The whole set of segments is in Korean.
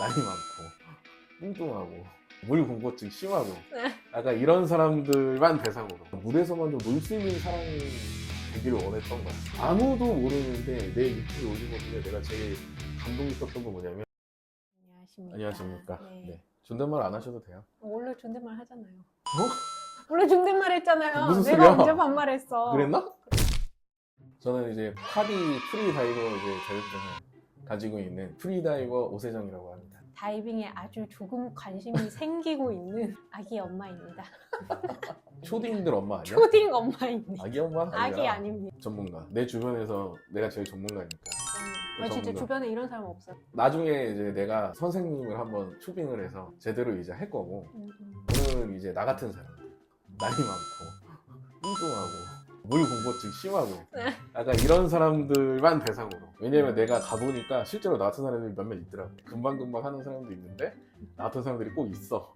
나이 많고 뚱뚱하고 물 공고증 심하고 네. 약간 이런 사람들만 대상으로 물에서만 좀 놀 수 있는 사람이 되기를 원했던 거야 아무도 모르는데 내 유튜브 올린 거 중에 내가 제일 감동 있었던 거 뭐냐면 안녕하십니까. 안녕하십니까 네. 네. 존댓말 안 하셔도 돼요 원래 존댓말 하잖아요. 어? 원래 존댓말 했잖아요. 무슨 내가 소리야? 언제 반말했어? 그랬나? 저는 이제 파디 프리 다이버 이제 자격증을 가지고 있는 프리다이버 오세정이라고 합니다 다이빙에 아주 조금 관심이 생기고 있는 아기 엄마입니다. 초딩들 엄마 아니야? 초딩 엄마입니다. 아기 엄마 아기 아닙니다. 전문가 내 주변에서 내가 제일 전문가니까 아, 진짜 전문가. 주변에 이런 사람 없어요. 나중에 이제 내가 선생님을 한번 초빙을 해서 제대로 이제 할 거고 음, 음. 오늘은 이제 나 같은 사람 나이 많고 뚱뚱하고 물 공고증 심하고. 네. 약간 이런 사람들만 대상으로. 왜냐면 내가 가보니까 실제로 나 같은 사람들이 몇몇 있더라고. 금방금방 하는 사람도 있는데 나 같은 사람들이 꼭 있어.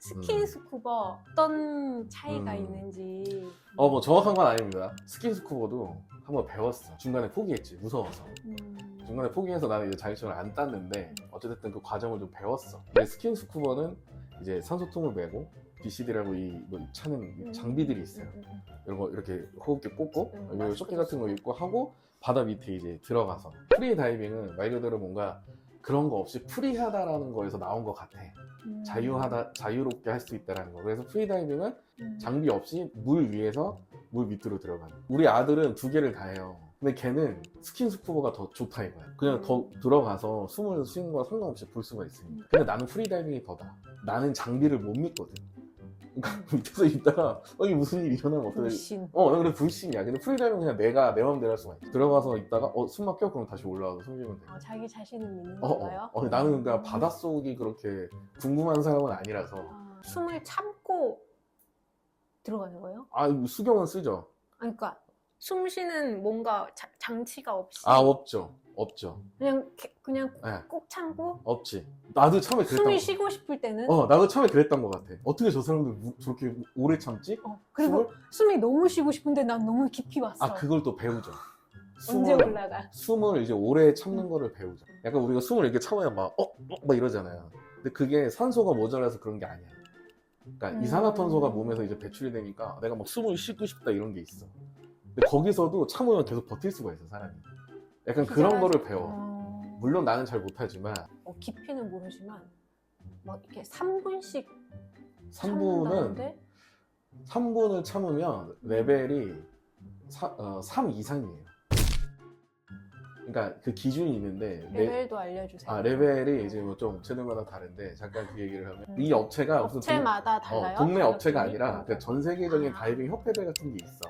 스킨스쿠버 어떤 차이가 음. 있는지. 어 뭐 정확한 건 아닙니다. 스킨스쿠버도 한번 배웠어. 중간에 포기했지. 무서워서. 음. 중간에 포기해서 나는 이제 자격증을 안 땄는데 어쨌든 그 과정을 좀 배웠어. 근데 스킨 스쿠버는 이제 산소통을 메고 BCD라고 이뭐 차는 장비들이 있어요. 음, 음, 이런 거 이렇게 호흡기 꽂고 음, 조끼 같은 거. 입고 하고 바다 밑에 이제 들어가서 프리 다이빙은 말 그대로 뭔가 그런 거 없이 프리하다라는 거에서 나온 것 같아. 음. 자유하다 자유롭게 할 수 있다라는 거. 그래서 프리 다이빙은 음. 장비 없이 물 위에서 물 밑으로 들어가는. 우리 아들은 두 개를 다 해요. 근데 걔는 스킨 스쿠버가 더 좋다 이거야. 그냥 더 들어가서 숨을 쉬는 거와 상관없이 볼 수가 있으니까. 근데 나는 프리다이빙이 더다. 나는 장비를 못 믿거든. 그러니까 밑에서 있다가 어, 이게 무슨 일이 일어나면 어떡해. 불신. 어, 나 그래 불신이야. 근데 프리다이빙 그냥 내가 내 마음대로 할 수가 있어. 들어가서 있다가 어, 숨 막혀? 그럼 다시 올라와서 숨 쉬면 돼. 어, 자기 자신을 믿는 어, 건가요? 어, 어, 나는 그러니까 바닷속이 그렇게 궁금한 사람은 아니라서. 아, 숨을 참고 들어가는 거예요? 아, 수경은 쓰죠. 아니, 그러니까 숨 쉬는 뭔가 자- 장치가 없이 아, 없죠. 없죠. 그냥 게- 그냥 네. 꼭 참고 없지. 나도 처음에 그랬던 숨이 거 쉬고 싶을 때는 어, 나도 처음에 그랬던 것 같아. 어떻게 저 사람들 무- 저렇게 오래 참지? 어, 그리고 숨을? 숨이 너무 쉬고 싶은데 난 너무 깊이 왔어. 아, 그걸 또 배우죠. 언제 숨을- 올라가? 숨을 이제 오래 참는 거를 배우죠. 약간 우리가 숨을 이렇게 참아야 막, 어, 어, 막 이러잖아요. 근데 그게 산소가 모자라서 그런 게 아니야. 그러니까 음. 이산화탄소가 몸에서 이제 배출이 되니까 내가 막 숨을 쉬고 싶다 이런 게 있어. 근데 거기서도 참으면 계속 버틸 수가 있어, 사람이. 약간 그런 거를 배워. 어, 물론 나는 잘 못하지만 어, 깊이는 모르지만 막 이렇게 3분씩 3분은 3분을 참으면 레벨이 3 이상이에요. 그러니까 그 기준이 있는데 레- 레벨도 알려주세요. 아 레벨이 이제 뭐 좀 업체들마다 다른데 잠깐 그 얘기를 하면 이 업체가 무슨 동- 업체마다 달라요? 어, 동네 업체가 자격증이? 아니라 그전 세계적인 아. 다이빙 협회들 같은 게 있어.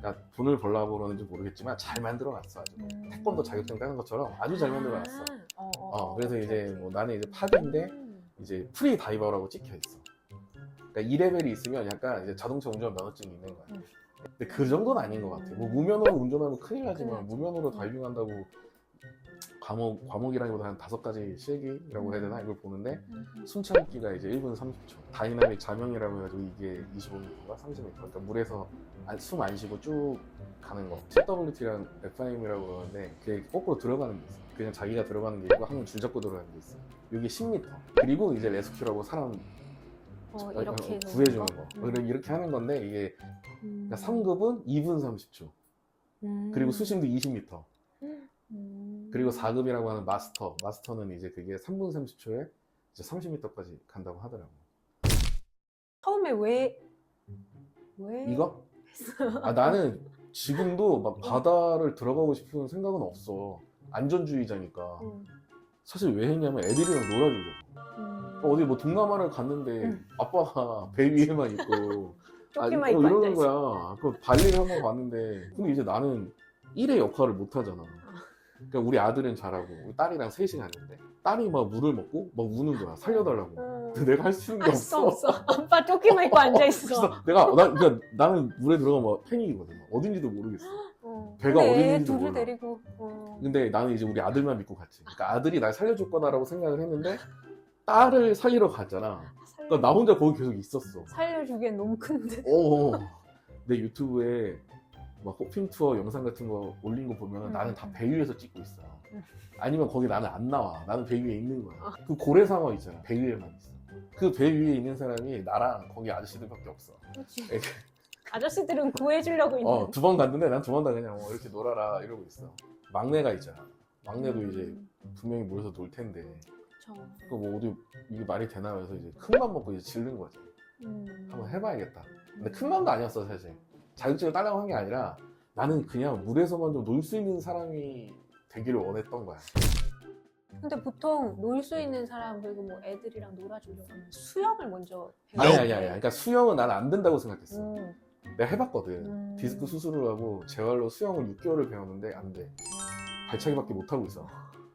음. 그러니까 돈을 벌라고 그러는지 모르겠지만 잘 만들어 놨어 아주. 음. 태권도 자격증 따는 것처럼 아주 잘 만들어 놨어. 아, 어, 어, 어, 어, 그래서 이제. 뭐 나는 이제 파디인데 음. 이제 프리 다이버라고 찍혀 있어. 그러니까 이 레벨이 있으면 약간 이제 자동차 운전 면허증이 있는 거야. 음. 근데 그 정도는 아닌 것 같아. 뭐 무면허로 운전하면 큰일 나지만. 무면허로 음. 다이빙한다고 과목 과목이라기보다 한 다섯 가지 실기라고 해야 되나 이걸 보는데 음. 숨 참기가 이제 1분 30초. 다이나믹 자명이라고 해가지고 이게 25m인가 30m. 그러니까 물에서 숨 안 쉬고 쭉 가는 거. CWT랑 FIM이라고 그러는데 그게 거꾸로 들어가는 게 있어. 그냥 자기가 들어가는 게 있고 한 번 줄 잡고 들어가는 게 있어. 이게 10m. 그리고 이제 레스큐라고 사람 어, 이렇게 해서 구해주는 거? 거. 음. 그리고 이렇게 하는 건데 이게 음. 그러니까 3급은 2분 30초. 음. 그리고 수심도 20m. 음. 그리고 4급이라고 하는 마스터. 마스터는 이제 그게 3분 30초에 이제 30m까지 간다고 하더라고. 처음에 왜, 왜? 이거? 아, 나는 지금도 막 바다를 들어가고 싶은 생각은 없어. 안전주의자니까. 음. 사실 왜 했냐면 애들이랑 놀아주려고. 음. 어디 뭐 동남아를 갔는데 음. 아빠가 배 위에만 있고 조끼만 아, 입고 이러는 앉아있어. 거야. 그 발리를 한번 갔는데 근데 이제 나는 일의 역할을 못 하잖아. 그러니까 우리 아들은 잘하고 우리 딸이랑 셋이 갔는데 딸이 막 물을 먹고 막 우는 거야. 살려달라고. 음. 근데 내가 할 수 있는 게 없어. 없어. 아빠 조끼만 입고 앉아 있어. 그래서 내가 나, 그러니까 나는 물에 들어가면 패닉이거든. 어딘지도 모르겠어. 어. 배가 근데 애 있는지도 둘을 몰라. 데리고. 어. 근데 나는 이제 우리 아들만 믿고 갔지. 그러니까 아들이 날 살려줄 거다라고 생각을 했는데 딸을 살리러 갔잖아. 살려, 그러니까 나 혼자 거기 계속 있었어. 살려주기엔 너무 큰데. 오, 내 유튜브에 막 호핑 투어 영상 같은 거 올린 거 보면 음, 나는 다 음. 배 위에서 찍고 있어. 음. 아니면 거기 나는 안 나와. 나는 배 위에 있는 거야. 그 고래 상어 있잖아. 배 위에만 있어. 그 배 위에 있는 사람이 나랑 거기 아저씨들밖에 없어. 그렇지. 이렇게. 아저씨들은 구해주려고 있는. 어, 두 번 갔는데 난 두 번 다 그냥 어, 이렇게 놀아라 이러고 있어. 막내가 있잖아. 막내도 이제 음, 분명히 모여서 놀 텐데. 그쵸. 그뭐 어디 이게 말이 되나 해서 이제 큰 맘 먹고 이제 질른 거지. 음. 한번 해봐야겠다. 근데 큰 맘도 아니었어 사실. 자격증을 따려고 한 게 아니라 나는 그냥 물에서만 좀 놀 수 있는 사람이 되기를 원했던 거야. 근데 보통 놀 수 있는 사람 그리고 뭐 애들이랑 놀아주려고 하면 수영을 먼저 아니 배워야 아니 아니. 그러니까 수영은 난 안 된다고 생각했어. 음. 내가 해봤거든. 음. 디스크 수술을 하고 재활로 수영을 6개월을 배웠는데 안 돼. 발차기밖에 못 하고 있어.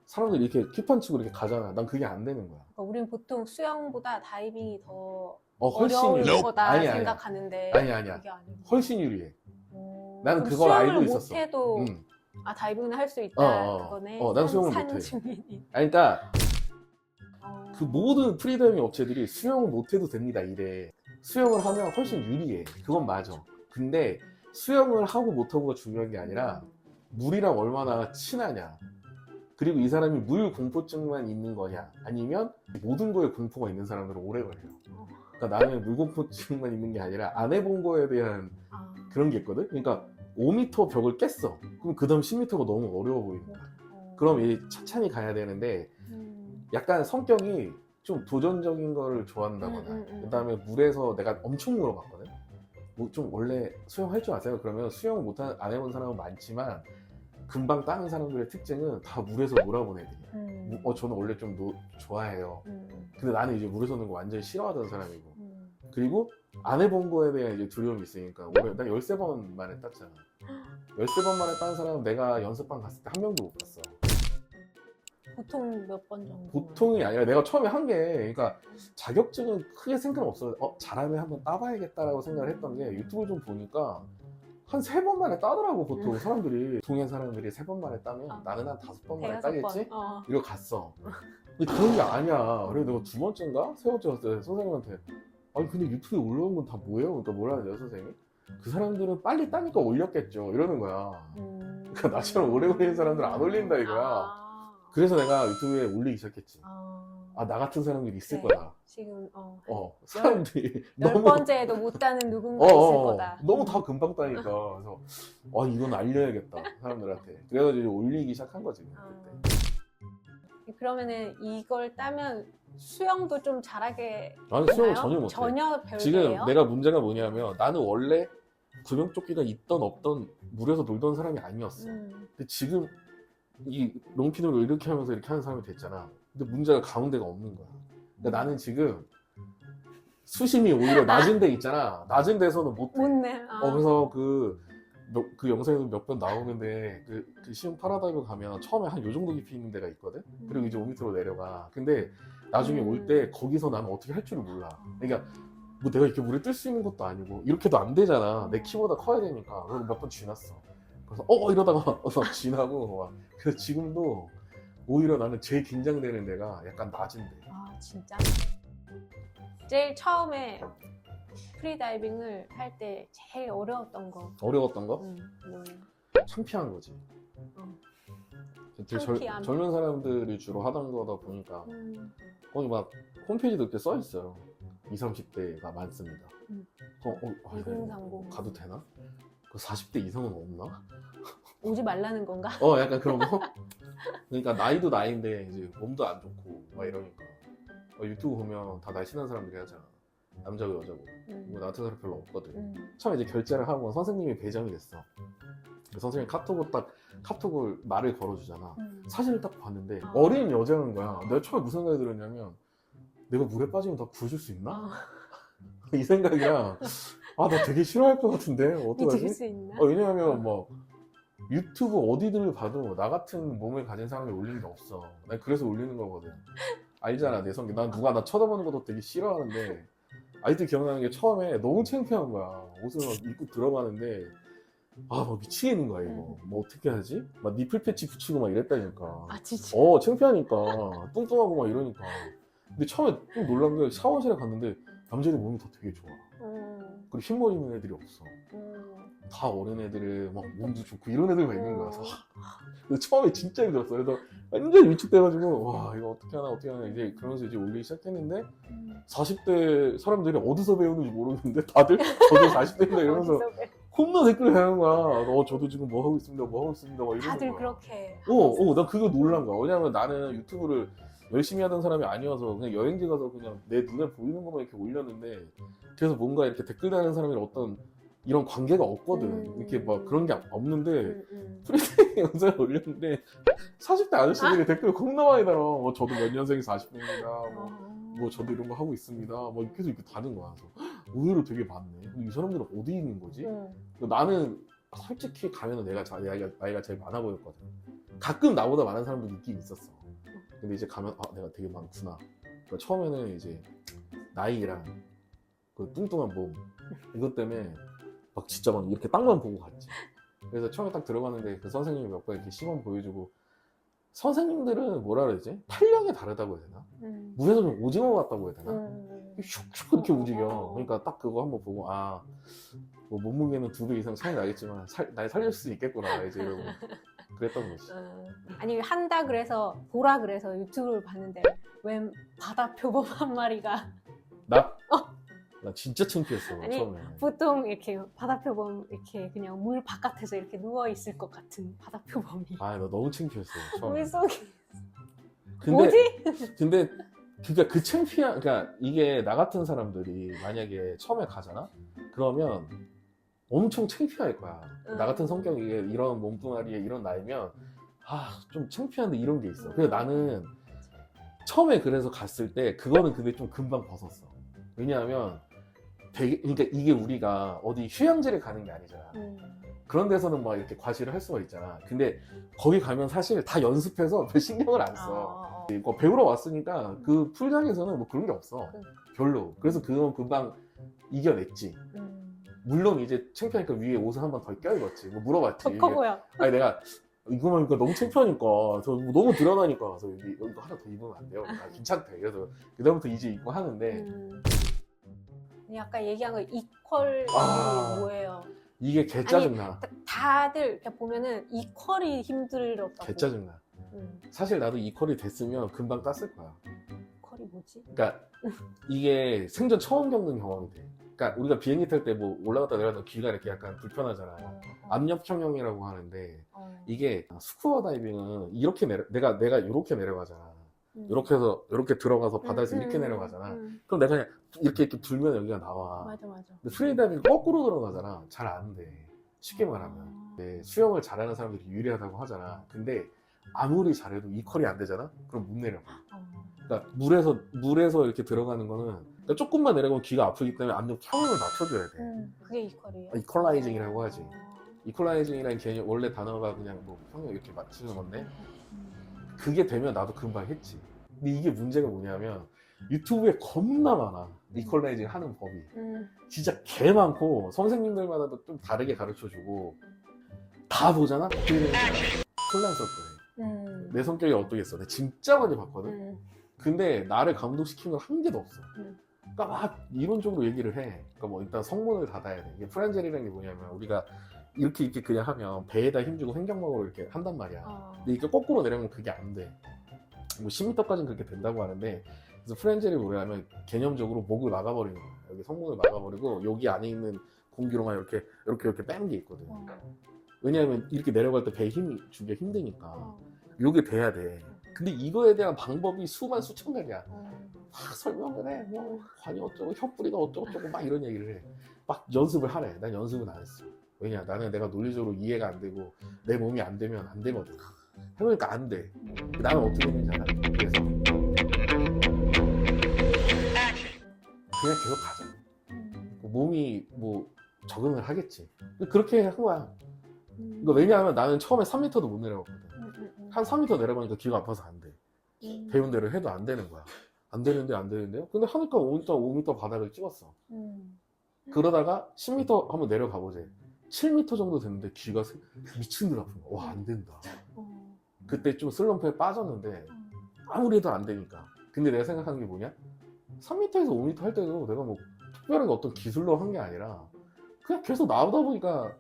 사람들이 이렇게 킥판 치고 이렇게 가잖아. 난 그게 안 되는 거야. 그러니까 우린 보통 수영보다 다이빙이 더 어 훨씬 어려울 유리해. 거다 아니 아니. 생각하는데 아니 아니야. 그게 아니고. 훨씬 유리해. 음. 나는 그걸 수영을 알고 있었어. 못해도 응. 아 다이빙은 할 수 있다 어, 어. 그거네. 어, 난 산- 수영을 산 못해. 주민이. 아니 그러니까 어. 그 모든 프리다이빙 업체들이 수영을 못해도 됩니다 이래. 수영을 하면 훨씬 유리해. 그건 맞아. 근데 수영을 하고 못하고가 중요한 게 아니라 물이랑 얼마나 친하냐. 그리고 이 사람이 물 공포증만 있는 거냐. 아니면 모든 거에 공포가 있는 사람들은 오래 걸려. 어. 그러니까 나는 물 공포증만 있는 게 아니라 안 해본 거에 대한 아. 그런 게 있거든. 그러니까 5m 벽을 깼어. 그럼 그 다음 10m가 너무 어려워 거야. 어. 그럼 이 차차히 가야 되는데 음. 약간 성격이 좀 도전적인 거를 좋아한다거나 음, 음, 음. 그다음에 물에서 내가 엄청 물어봤거든. 뭐 좀 원래 수영할 줄 아세요? 그러면 수영 못한 안 해본 사람은 많지만 금방 따는 사람들의 특징은 다 물에서 놀아본 애들이야. 음. 어 저는 원래 좀 노- 좋아해요. 음. 근데 나는 이제 물에서 노는 거 완전히 싫어하던 사람이고 음. 그리고 안 해본 거에 대한 이제 두려움이 있으니까 올해 난 13번 만에 땄잖아 13번 만에 딴 사람은 내가 연습방 갔을 때 한 명도 못 봤어 보통 몇 번 정도? 보통이 아니라 내가 처음에 한 게 그러니까 자격증은 크게 생각 없어 어 잘하면 한번 따봐야겠다라고 생각을 했던 게 유튜브 좀 보니까 한 세 번 만에 따더라고 보통 사람들이 동해 사람들이 세 번 만에 따면 아. 나는 한 다섯 번 만에 대여섯 따겠지? 번. 어. 이거 갔어 근데 그런 게 아니야 그래서 내가 두 번째인가? 세 번째 갔을 때 선생님한테 아니 근데 유튜브에 올라온 건 다 뭐예요? 그러니까 뭐라 하냐 선생님이 그 사람들은 빨리 따니까 올렸겠죠 이러는 거야 음. 그러니까 나처럼 오래 걸리는 사람들은 안 올린다 이거야 아. 그래서 내가 유튜브에 올리기 시작했지 아. 아 나 같은 사람들이 있을 네. 거다 지금 어. 어 사람들이 열 번째에도 못 따는 누군가 어, 있을 어, 거다. 너무 다 금방 따니까 그래서 아 이건 알려야겠다 사람들한테 그래가지고 이제 올리기 시작한 거지 아. 그때 그러면은 이걸 따면 수영도 좀 잘하게 나는 수영을 되나요? 전혀 못해 전혀 별개예요. 지금 내가 문제가 뭐냐면 나는 원래 구명조끼가 있던 없던 물에서 놀던 사람이 아니었어 음. 근데 지금 이 롱핀으로 이렇게 하면서 이렇게 하는 사람이 됐잖아 근데 문제가 가운데가 없는 거야 그러니까 나는 지금 수심이 오히려 낮은 데 있잖아 낮은 데서는 못해 못내. 아. 어, 그래서 그, 몇- 그 영상에도 몇번 나오는데, 그, 그 시험 파라다이브 가면 처음에 한 요 정도 깊이 있는 데가 있거든? 그리고 이제 5m로 내려가. 근데 나중에 음. 올때 거기서 나는 어떻게 할 줄을 몰라. 그러니까 뭐 내가 이렇게 물에 뜰 수 있는 것도 아니고, 이렇게도 안 되잖아. 내 키보다 커야 되니까. 그래서 몇번 쥐났어. 그래서 어, 이러다가 어, 쥐나고, 막. 그래서 지금도 오히려 나는 제일 긴장되는 데가 약간 낮은 데. 아 진짜. 제일 처음에 프리다이빙을 할 때 제일 어려웠던 거. 어려웠던 거? 음, 뭐예요? 창피한 거지. 어. 되게 젊, 창피함. 젊은 사람들이 주로 하던 거다 보니까 음. 거기 막 홈페이지도 이렇게 써 있어요. 20, 30대가 많습니다. 음. 어, 어, 아, 이거 2030. 가도 되나? 그 40대 이상은 없나? 오지 말라는 건가? 어, 약간 그런 거. 그러니까 나이도 나이인데 이제 몸도 안 좋고 막 이러니까 어, 유튜브 보면 다 날씬한 사람들이 하잖아. 남자고 여자고. 음. 뭐 나 같은 사람 별로 없거든. 음. 처음에 이제 결제를 하고 선생님이 배정이 됐어. 그 선생님 카톡을 딱 카톡을 말을 걸어주잖아. 음. 사진을 딱 봤는데 아. 어린 여자인 거야. 내가 처음에 무슨 생각이 들었냐면 내가 물에 빠지면 다 구해줄 수 있나? 아, 이 생각이야. 아, 나 되게 싫어할 것 같은데 어떡하지? 수 있나? 어, 왜냐하면 뭐 유튜브 어디를 봐도 나 같은 몸을 가진 사람이 올리는 게 없어. 난 그래서 올리는 거거든. 알잖아 내 성격. 난 누가 나 쳐다보는 것도 되게 싫어하는데 아직도 기억나는 게 처음에 너무 창피한 거야. 옷을 막 입고 들어가는데 아, 막 미치겠는 거야 이거. 뭐 어떻게 하지? 막 니플 패치 붙이고 막 이랬다니까. 아 진짜. 어, 창피하니까. 뚱뚱하고 막 이러니까. 근데 처음에 좀 놀란 게 샤워실에 갔는데 남자들 몸이 더 되게 좋아. 음. 그리고 흰머리 있는 애들이 없어. 음. 다 어린 애들을 막 몸도 좋고 이런 애들만 있는 거야. 어. 그래서 처음에 진짜 힘들었어. 그래서 완전 위축돼가지고 와 이거 어떻게 하나 어떻게 하나 이제 그러면서 이제 올리기 시작했는데 음. 40대 사람들이 어디서 배우는지 모르겠는데 다들 저도 40대인가 이러면서 어디서 배- 겁나 댓글 다는 거야. 어 저도 지금 뭐 하고 있습니다. 뭐 하고 있습니다. 막 이러는 다들 거야. 그렇게 어, 어, 나 그거 놀란 거야. 왜냐면 나는 유튜브를 열심히 하던 사람이 아니어서 그냥 여행지 가서 그냥 내 눈에 보이는 것만 이렇게 올렸는데 그래서 뭔가 이렇게 댓글 다는 사람이 어떤 이런 관계가 없거든. 음. 이렇게 막 그런 게 없는데 음, 음. 프리데이 영상을 올렸는데 40대 아저씨들이 댓글 겁나 많이 달아. 뭐 저도 몇 년생이 40대입니다. 뭐, 어. 뭐 저도 이런 거 하고 있습니다. 뭐 계속 이렇게 다는 거야. 그래서 의외로 되게 많네. 이 사람들은 어디 있는 거지? 음. 나는 솔직히 가면은 내가 자- 나이가, 나이가 제일 많아 보였거든. 가끔 나보다 많은 사람도 있긴 있었어. 근데 이제 가면 아 내가 되게 많구나. 그러니까 처음에는 이제 나이랑 그 뚱뚱한 몸 이것 때문에 막 진짜 막 이렇게 땅만 보고 갔지. 그래서 처음에 딱 들어갔는데 그 선생님이 몇 번 이렇게 시범 보여주고 선생님들은 뭐라 그러지? 탄력이 다르다고 해야 되나? 음. 물에서 좀 오징어 같다고 해야 되나? 음. 슉슉 이렇게 움직여. 그러니까 딱 그거 한번 보고 아, 뭐 몸무게는 두 배 이상 차이 나겠지만 살, 날 살릴 수 있겠구나 이제 이러고 그랬던 거지. 음. 아니 한다 그래서 보라 그래서 유튜브를 봤는데 웬 바다 표범 한 마리가 나, 나 진짜 창피했어 아니, 처음에. 보통 이렇게 바다 표범 이렇게 그냥 물 바깥에서 이렇게 누워 있을 것 같은 바다 표범이 아, 나 너무 창피했어 처음에. 물 속에 근데 뭐지? 근데 그러니까 그 창피한 그러니까 이게 나 같은 사람들이 만약에 처음에 가잖아. 그러면 엄청 창피할 거야. 음. 나 같은 성격이 이런 몸뚱아리에 이런 나이면 아 좀 창피한데 이런 게 있어. 그래서 나는 처음에 그래서 갔을 때 그거는 근데 좀 금방 벗었어. 왜냐하면 되게 그러니까 이게 우리가 어디 휴양지를 가는 게 아니잖아. 음. 그런 데서는 막 이렇게 과시를 할 수가 있잖아. 근데 거기 가면 사실 다 연습해서 별 신경을 안 써. 어, 어. 뭐 배우러 왔으니까 그 풀장에서는 뭐 그런 게 없어. 음. 별로. 그래서 그건 금방 이겨냈지. 음. 물론 이제 창피하니까 위에 옷을 한 번 더 껴입었지. 뭐 물어봤지. 더커 보여. 아니 내가 이거만 입으니까 너무 창피하니까 저 너무 드러나니까 그래서 여기 이거 하나 더 입으면 안 돼요. 아, 괜찮대. 그래서 그다음부터 이제 입고 하는데 음. 아까 얘기한 거 이퀄이 아. 뭐예요? 이게 개 짜증나. 다- 다들 이렇게 보면은 이퀄이 힘들었다고. 개 짜증나. 음. 사실 나도 이퀄이 됐으면 금방 땄을 거야. 이퀄이 뭐지? 그러니까 이게 생전 처음 겪는 경험이 돼. 그러니까 우리가 비행기 탈 때 뭐 올라갔다 내려갔다 귀가 이렇게 약간 불편하잖아. 어, 어, 압력평형이라고 하는데 어. 이게 스쿠버 다이빙은 이렇게 내려 내가 내가 이렇게 내려가잖아. 음. 이렇게 해서 이렇게 들어가서 음, 바다에서 음, 이렇게 음, 내려가잖아. 음. 그럼 내가 그냥 이렇게 이렇게 들면 여기가 나와. 맞아 맞아. 근데 프리다이빙 거꾸로 들어가잖아. 잘 안 돼. 쉽게 말하면. 아. 네, 수영을 잘하는 사람들이 유리하다고 하잖아. 근데 아무리 잘해도 이퀄이 안 되잖아. 그럼 못 내려가. 어. 그러니까 물에서 물에서 이렇게 들어가는 거는 그러니까 조금만 내려가면 귀가 아프기 때문에 압력 평형을 낮춰줘야 돼. 음, 그게 이퀄이에요. 이퀄라이징이라고 하지. 어. 이퀄라이징이라는 개념 원래 단어가 그냥 뭐 평형 이렇게 맞추는 건데 음. 그게 되면 나도 금방 했지. 근데 이게 문제가 뭐냐면 유튜브에 겁나 많아. 이퀄라이징 하는 법이. 음. 진짜 개 많고 선생님들마다도 좀 다르게 가르쳐 주고 다 보잖아? 그러면 혼란스럽게 음. 내 성격이 어떠겠어? 내가 진짜 많이 봤거든? 음. 근데 나를 감동시키는 건한 개도 없어. 음. 그러니까 막 이론적으로 얘기를 해. 그러니까 뭐 일단 성문을 닫아야 돼. 이게 프란젤이라는 게 뭐냐면 우리가 이렇게 이렇게 그냥 하면 배에다 힘주고 횡격막으로 이렇게 한단 말이야. 어. 근데 이렇게 거꾸로 내려면 그게 안 돼. 뭐 10m까지는 그렇게 된다고 하는데 그래서 프렌젤이 뭐냐면 개념적으로 목을 막아버리는 거야. 여기 성문을 막아버리고 여기 안에 있는 공기로만 이렇게 이렇게 이렇게 빼는 게 있거든. 어. 왜냐하면 이렇게 내려갈 때 배에 힘이 주기가 힘드니까 어. 요게 돼야 돼. 근데 이거에 대한 방법이 수만 수천 가지야. 어. 막 설명을 해. 뭐 관이 어쩌고 혀뿌리가 어쩌고 저쩌고 막 이런 얘기를 해. 막 연습을 하래. 난 연습은 안 했어. 왜냐 나는 내가 논리적으로 이해가 안 되고 내 몸이 안 되면 안 되거든. 해보니까 안 돼. 나는 어떻게 되는지 알아. 그래서 그냥 계속 가자. 음. 몸이 뭐 적응을 하겠지. 그렇게 한 거야. 음. 이거 왜냐하면 나는 처음에 3m도 못 내려갔거든. 음. 한 3m 내려가니까 귀가 아파서 안 돼. 음. 배운 대로 해도 안 되는 거야. 안 되는데 안 되는데요? 근데 하니까 5m, 5m 바닥을 찍었어. 음. 그러다가 10m 한번 내려가 보지. 7m 정도 됐는데 귀가 세- 미친 듯 아픈 거야. 와, 안 된다. 어. 그때 좀 슬럼프에 빠졌는데 아무리 해도 안 되니까. 근데 내가 생각하는 게 뭐냐? 3m에서 5m 할 때도 내가 뭐 특별하게 어떤 기술로 한 게 아니라 그냥 계속 나오다 보니까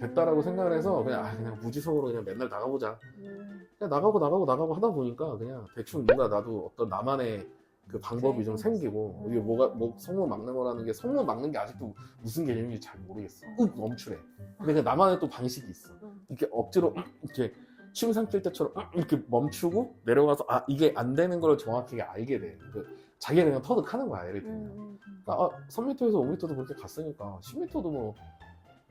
됐다라고 음. 생각을 해서 그냥 아 그냥 무지성으로 그냥 맨날 나가보자 음. 그냥 나가고 나가고 나가고 하다 보니까 그냥 대충 뭔가 나도 어떤 나만의 그 방법이 좀 그래, 생기고 음. 이게 뭐가 뭐 성문 막는 거라는 게 성문 막는 게 아직도 무슨 개념인지 잘 모르겠어. 윽 멈추래. 근데 그 나만의 또 방식이 있어. 음. 이렇게 억지로 윽 이렇게 침 삼킬 때처럼 윽 이렇게 멈추고 내려가서 아 이게 안 되는 걸 정확하게 알게 돼. 그 자기가 그냥 터득하는 거야 예를 들면. 음. 아 3m에서 5m도 그렇게 갔으니까 10m도 뭐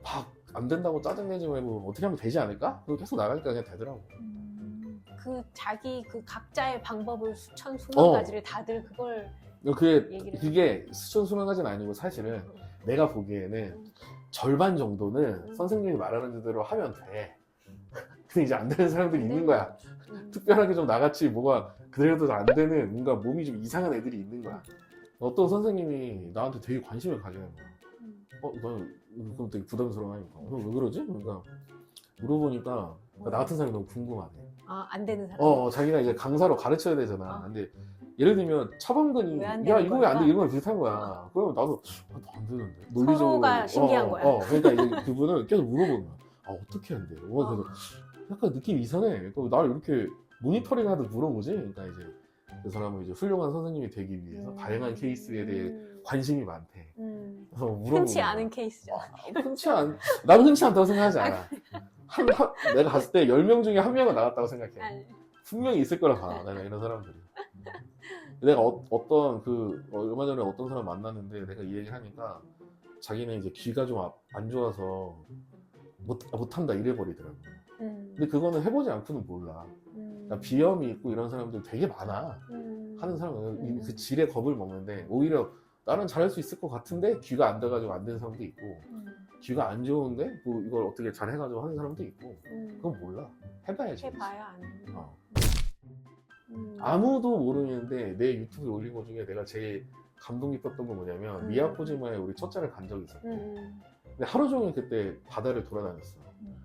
막 안 된다고 짜증내지 말고 어떻게 하면 되지 않을까? 그리고 계속 나가니까 그냥 되더라고. 음. 그 자기 그 각자의 방법을 수천 어. 수만 가지를 다들 그걸 그게 얘기를 그게 수천 수만까지는 아니고 사실은 내가 보기에는 음. 절반 정도는 음. 선생님이 말하는 대로 하면 돼. 근데 이제 안 되는 사람들이 있는 거야. 음. 특별하게 좀 나같이 뭐가 그래도 안 되는 뭔가 몸이 좀 이상한 애들이 있는 거야. 어떤 선생님이 나한테 되게 관심을 가지는 거야. 음. 어, 너 그럼 되게 부담스러워하니까. 어, 왜 그러지? 그러니까 물어보니까 나 같은 사람이 너무 궁금하네. 아, 안 되는 사람. 어, 어, 자기가 이제 강사로 가르쳐야 되잖아. 아. 근데 예를 들면 차범근이 야 되는 이거 왜 안 돼? 이런 거랑 비슷한 거야. 그러면 나도 아, 너안 되는데. 서로가 신기한 어, 거야. 어, 그러니까 이제 그분은 계속 물어보는 거야. 아 어떻게 안 돼? 어, 그래서 약간 느낌이 이상해. 그 나를 이렇게 모니터링 하듯 물어보지. 그러니까 이제 그 사람은 이제 훌륭한 선생님이 되기 위해서 음. 다양한 케이스에 대해 음. 관심이 많대. 음. 그래서 물어보는 흔치. 않은 케이스잖아. 아, 흔치 않. 나는 흔치 않다고 생각하지 않아. 한, 한 내가 갔을 때 10명 중에 한 명은 나갔다고 생각해. 아니. 분명히 있을 거라 봐. 내가 이런 사람들이. 내가 어, 떤 그, 어, 얼마 전에 어떤 사람 만났는데 내가 이 얘기를 하니까 자기는 이제 귀가 좀 안 좋아서 못, 못한다 이래 버리더라고. 음. 근데 그거는 해보지 않고는 몰라. 음. 그러니까 비염이 있고 이런 사람들 되게 많아. 음. 하는 사람은 이- 음. 그 질에 겁을 먹는데 오히려 나는 잘할 수 있을 것 같은데 귀가 안 돼가지고 안 되는 사람도 있고 음. 귀가 안 좋은데 뭐 이걸 어떻게 잘 해가지고 하는 사람도 있고 음. 그건 몰라. 해봐야지. 해봐야 아는. 어. 음. 아무도 모르는데 내 유튜브에 올린 것 중에 내가 제일 감동 깊었던 건 뭐냐면 음. 미야코지마에 우리 첫째를 간 적이 있었고 음. 근데 하루 종일 그때 바다를 돌아다녔어 음.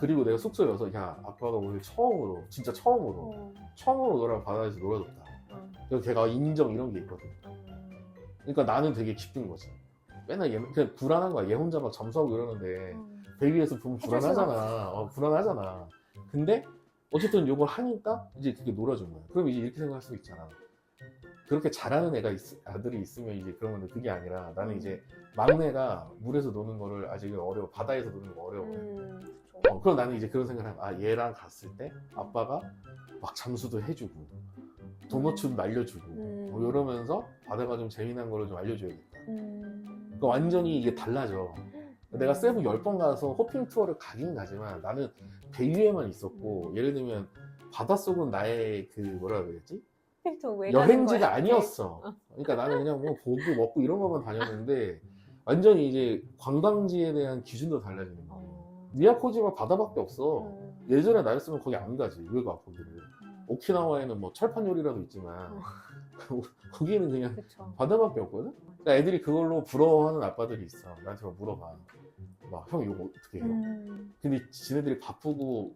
그리고 내가 숙소에 와서 야 아빠가 오늘 처음으로 진짜 처음으로 어. 처음으로 너랑 바다에서 놀아줬다. 어. 그래서 걔가 인정 이런 게 있거든. 음. 그러니까 나는 되게 기쁜 거지. 맨날 얘, 그냥 불안한 거야. 얘 혼자 막 잠수하고 이러는데 음. 배 위에서 보면 불안하잖아. 어, 불안하잖아. 근데 어쨌든 이걸 하니까 이제 그게 놀아준 거야. 그럼 이제 이렇게 생각할 수도 있잖아. 그렇게 잘하는 애가 있- 아들이 있으면 이제 그러면 그게 아니라 나는 이제 막내가 물에서 노는 거를 아직은 어려워 바다에서 노는 거 어려워. 음. 어, 그럼 나는 이제 그런 생각을 하아 얘랑 갔을 때 아빠가 막 잠수도 해주고 도너츠도 날려주고 음. 뭐 이러면서 바다가 좀 재미난 거를 좀 알려줘야겠다 음. 그러니까 완전히 이게 달라져 내가 세부 10번 가서 호핑 투어를 가긴 가지만 나는 배 위에만 있었고 예를 들면 바닷속은 나의 그 뭐라 가는 여행지가? 아니었어. 그러니까 나는 그냥 뭐 보고 먹고 이런 것만 다녔는데 완전히 이제 관광지에 대한 기준도 달라지는 거야. 어. 미야코지마 바다밖에 없어. 음. 예전에 나였으면 거기 안 가지. 왜 가, 거기를. 음. 오키나와에는 뭐 철판 요리라도 있지만 어. 거기는 그냥 그쵸. 바다밖에 없거든? 그러니까 애들이 그걸로 부러워하는 아빠들이 있어. 나한테 막 물어봐. 막, 형, 이거 어떻게 해요? 음. 근데 지네들이 바쁘고,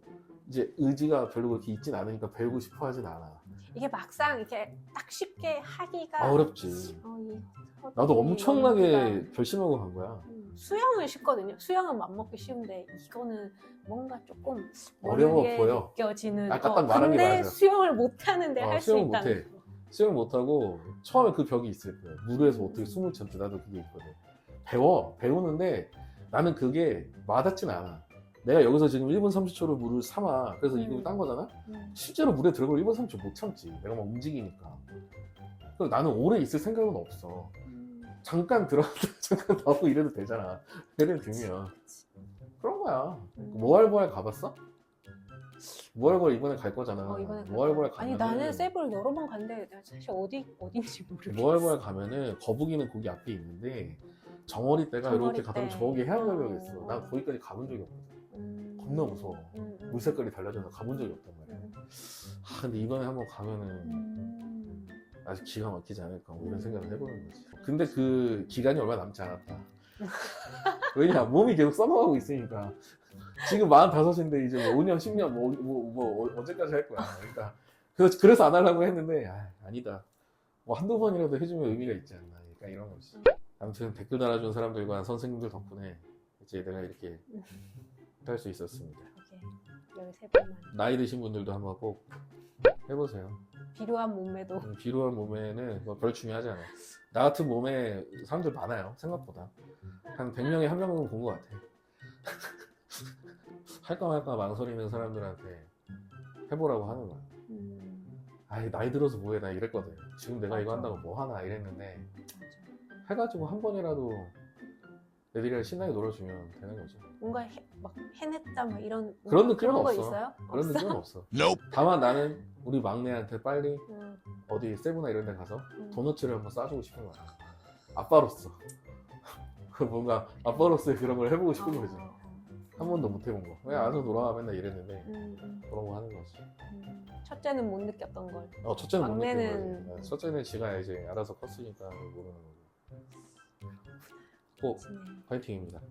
이제 의지가 별로 그렇게 있진 않으니까 배우고 싶어 하진 않아. 이게 막상 이렇게 딱 쉽게 하기가 아, 어렵지. 어, 이 나도 허들이 엄청나게 연기가. 결심하고 간 거야. 음, 수영은 쉽거든요. 수영은 맘먹기 쉬운데 이거는 뭔가 조금 어려워 보여. 느껴지는. 아까 딱 말한 게 근데 맞아. 수영을 못 하는데 어, 할 수 수영 있다는. 못해. 수영 못하고, 처음에 그 벽이 있을. 물에서 음. 어떻게 숨을 참지. 나도 그게 있거든. 배워. 배우는데 나는 그게 와닿진 않아. 내가 여기서 지금 1분 30초로 물을 삼아. 그래서 이거 음. 딴 거잖아? 음. 실제로 물에 들어가면 1분 30초 못 참지. 내가 막 움직이니까. 그래서 나는 오래 있을 생각은 없어. 음. 잠깐 들어갔다 잠깐 나오고 이래도 되잖아. 예를 들면. 그런 거야. 음. 모알보알 가봤어? 모알보알 이번에 갈 거잖아. 어, 이번에 갈 모알보알 거야. 아니 가면은 나는 세부를 여러 번 갔는데 내가 사실 어디 어딘지 모르겠어. 모알보알 가면은 거북이는 거기 앞에 있는데 정어리 때가 정어리 이렇게 가다 때. 저기 해안가벽에 있어. 어. 난 거기까지 가본 적이 없거든. 음. 겁나 무서워. 음, 음. 물 색깔이 달라져서 가본 적이 없단 말이야. 음. 아 근데 이번에 한번 가면은 음. 아직 기가 막히지 않을까 뭐 이런 음. 생각을 해보는 거지. 근데 그 기간이 얼마 남지 않았다. 왜냐 몸이 계속 썩어가고 있으니까 지금 45인데 이제 뭐 5년 10년 뭐, 뭐, 뭐 언제까지 할 거야. 그러니까 그래서, 그래서 안 하려고 했는데 아, 아니다. 뭐 한두 번이라도 해주면 의미가 있지 않나. 그러니까 이런 거지. 아무튼 댓글 달아준 사람들과 선생님들 덕분에 이제 내가 이렇게 할 수 있었습니다. 그러게 13번만 나이 드신 분들도 한번 꼭 해보세요. 비루한 몸매도 음, 비루한 몸에는 뭐별 중요하지 않아요. 나 같은 몸에 사람들 많아요. 생각보다. 한 100명에 한 명은 본 것 같아. 할까 말까 망설이는 사람들한테 해보라고 하는 거야. 음, 아이, 나이 들어서 뭐해. 나 이랬거든. 지금 내가 이거. 한다고 뭐 하나 이랬는데 맞아. 해가지고 한 번이라도 애들이랑 신나게 놀아주면 되는 거죠. 뭔가 해, 막 해냈다 막 이런 그런 느낌은 거 없어. 있어요? 그런 없어? 느낌은 없어. 다만 나는 우리 막내한테 빨리 음, 어디 세부나 이런 데 가서 음. 도너츠를 한번 싸주고 싶은 거야. 아빠로서. 그 뭔가 아빠로서의 그런 걸 해보고 싶은 어, 거지. 어, 한 번도 못 해본 거. 그냥 알아서 놀아와 맨날 이랬는데 음, 음, 그런 거 하는 거지. 음. 첫째는 못 느꼈던 걸. 어, 첫째는 못 느낀 막내는- 거지. 네, 첫째는 지가 이제 알아서 컸으니까 모르는 거고. 꼭. 파이팅입니다.